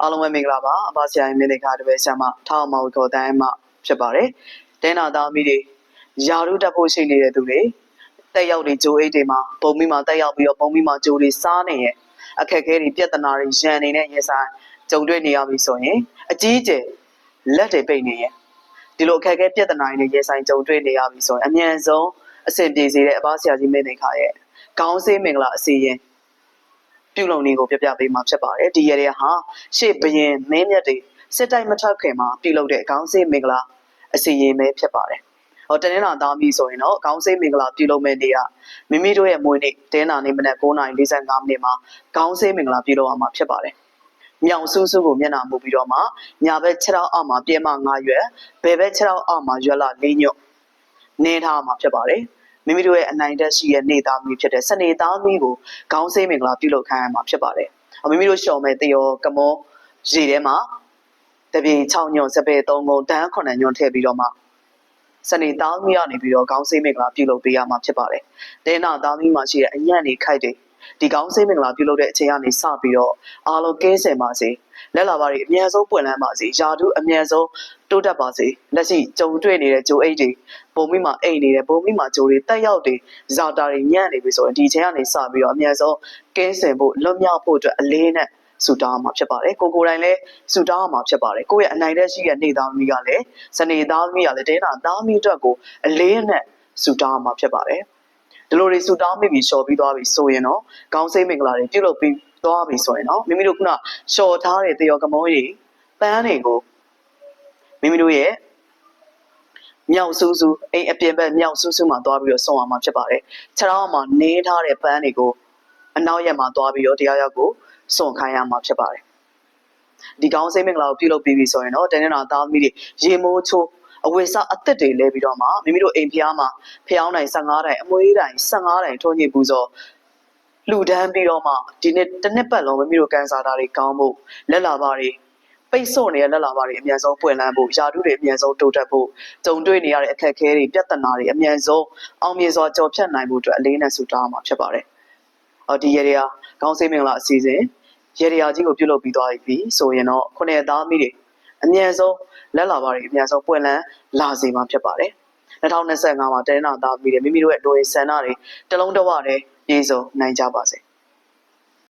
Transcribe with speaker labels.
Speaker 1: အားလုံးပဲမင်္ဂလာပါအဘဆရာကြီးမင်းလေးခါတပည့်ဆရာမထောက်အမောင်ခေါ်တိုင်းမှဖြစ်ပါတယ်ဒဲနာသားမီးတွေယာရုတက်ဖို့ရှိနေတဲ့သူတွေတက်ရောက်တွေဂျိုးအိတ်တွေမှာပုံမိမှာတက်ရောက်ပြီးတော့ပုံမိမှာဂျိုးတွေစားနေရဲ့အခက်အခဲတွေပြဿနာတွေရန်နေတဲ့ရေဆိုင်ကြုံတွေ့နေရပြီဆိုရင်အကြီးအကျယ်လက်တွေပိတ်နေရဲ့ဒီလိုအခက်အခဲပြဿနာတွေနဲ့ရေဆိုင်ကြုံတွေ့နေရပြီဆိုရင်အမြန်ဆုံးအဆင်ပြေစေတဲ့အဘဆရာကြီးမင်းလေးခါရဲ့ခေါင်းစေးမင်္ဂလာအစီရင် ပြုလုပ်နေကိုပြပြပေးမှာဖြစ်ပါတယ်ဒီရတဲ့ဟာရှေ့ဘရင်မင်းမြတ်တွေစစ်တိုက်မထွက်ခင်မှာပြုလုပ်တဲ့အကောင်းစေးမင်္ဂလာအစီရင်ပဲဖြစ်ပါတယ်ဟောတနင်္လာသားမီဆိုရင်တော့အကောင်းစေးမင်္ဂလာပြုလုပ်မဲ့နေ့ကမိမိတို့ရဲ့မွေးနေ့တင်းနာနေ့မနက်9:45မိနစ်မှာကောင်းစေးမင်္ဂလာပြုလုပ်အောင်မှာဖြစ်ပါတယ်မြောင်ဆူးဆူးကိုမျက်နှာမူပြီးတော့မှညာဘက်6တောက်အောက်မှာပြဲမ9ရွက်ဘယ်ဘက်6တောက်အောက်မှာရွက်လာ4ညွတ်နင်းထားမှာဖြစ်ပါတယ် မိမိတို့ရဲ့အနိုင်တက်ရှိရဲ့နေသားမီဖြစ်တဲ့စနေသားမီကိုခေါင်းစိမ်းမင်္ဂလာပြုလုပ်ခိုင်းရမှာဖြစ်ပါတယ်။မိမိတို့ရှော်မဲ့တယောကမောရေထဲမှာတပြေ6ညွန့်စပယ်3ကုန်တန်း9ညွန့်ထည့်ပြီးတော့မှစနေသားမီကနေပြီးတော့ခေါင်းစိမ်းမင်္ဂလာပြုလုပ်ပေးရမှာဖြစ်ပါတယ်။တဲနာသားမီမှာရှိတဲ့အညံ့နေခိုက်တွေ ဒီကောင်းစိတ်မင်္ဂလာပြုလုပ်တဲ့အချိန်ကနေစပြီးတော့အားလုံးကဲဆယ်ပါစေလက်လာပါတွေအမြန်ဆုံးပွင့်လန်းပါစေယာတုအမြန်ဆုံးတိုးတက်ပါစေလက်ရှိကြုံတွေ့နေတဲ့ဂျိုအိတ်တွေပုံမိမှာအိတ်နေတယ်ပုံမိမှာဂျိုတွေတက်ရောက်တွေဇာတာတွေညံ့နေပြီဆိုရင်ဒီချိန်ကနေစပြီးတော့အမြန်ဆုံးကဲဆယ်ဖို့လွတ်မြောက်ဖို့အတွက်အလေးနဲ့ဆူတောင်းမှာဖြစ်ပါတယ်ကိုကိုယ်တိုင်လည်းဆူတောင်းမှာဖြစ်ပါတယ်ကိုယ့်ရဲ့အနိုင်တဲ့ရှိတဲ့နေသားသမီးကလည်းစနေသားသမီးကလည်းတဲနာသားသမီးအတွက်ကိုအလေးနဲ့ဆူတောင်းမှာဖြစ်ပါတယ် ဒီလိုတွေဆူတောင်းမိပြီးလျှော်ပြီးသွားပြီဆိုရင်တော့ခေါင်းစိမ်းမင်္ဂလာတွေပြုလုပ်ပြီးသွားပြီဆိုရင်တော့မိမိတို့ကလျှော်ထားတဲ့တယောကမောကြီးပန်းတွေကိုမိမိတို့ရဲ့မြောက်ဆူးဆူးအိမ်အပြင်ဘက်မြောက်ဆူးဆူးမှာသွားပြီးတော့ဆွန်အောင်မှာဖြစ်ပါတယ်ခြေထောက်မှာနင်းထားတဲ့ပန်းတွေကိုအနောက်ရက်မှာသွားပြီးတော့တရားရောက်ကိုဆွန်ခိုင်းရမှာဖြစ်ပါတယ်ဒီကောင်းစိတ်မင်္ဂလာကိုပြုလုပ်ပြီးပြီဆိုရင်တော့တနေ့တော့သားသမီးတွေရေမိုးချိုး အဝိစအသက်တွေလဲပြီးတော့မှမိမိတို့အိမ်ဖျားမှာဖျောင်းတိုင်15တိုင်အမွေးတိုင်15တိုင်ထုံးညစ်ပူဇော်လှူဒန်းပြီးတော့မှဒီနေ့တစ်နှစ်ပတ်လုံးမိမိတို့ကန်ဆာတာတွေကောင်းဖို့လက်လာပါတွေပိတ်ဆို့နေတဲ့လက်လာပါတွေအမြန်ဆုံးပွင့်လန်းဖို့ယာတုတွေအမြန်ဆုံးတိုးတက်ဖို့ကြုံတွေ့နေရတဲ့အခက်အခဲတွေပြဿနာတွေအမြန်ဆုံးအောင်မြင်စွာကျော်ဖြတ်နိုင်ဖို့အတွက်အလေးနဲ့ဆုတောင်းမှာဖြစ်ပါတယ်။အော်ဒီရေရာကောင်းစိတ်မင်္ဂလာအစီအစဉ်ရေရာကြီးကိုပြုလုပ်ပြီးသွားပြီဆိုရင်တော့ခုနှစ်သားမိတွေ အမြန်ဆုံးလက်လာပါတွေအများဆုံးပွင့်လန်းလာစေမှာဖြစ်ပါတယ်2025မှာတဲနာသားပြီးတယ်မိမိတို့ရဲ့ဒိုရင်ဆန္ဒတွေတလုံးတဝတည်းပြည့်စုံနိုင်ကြပါစေ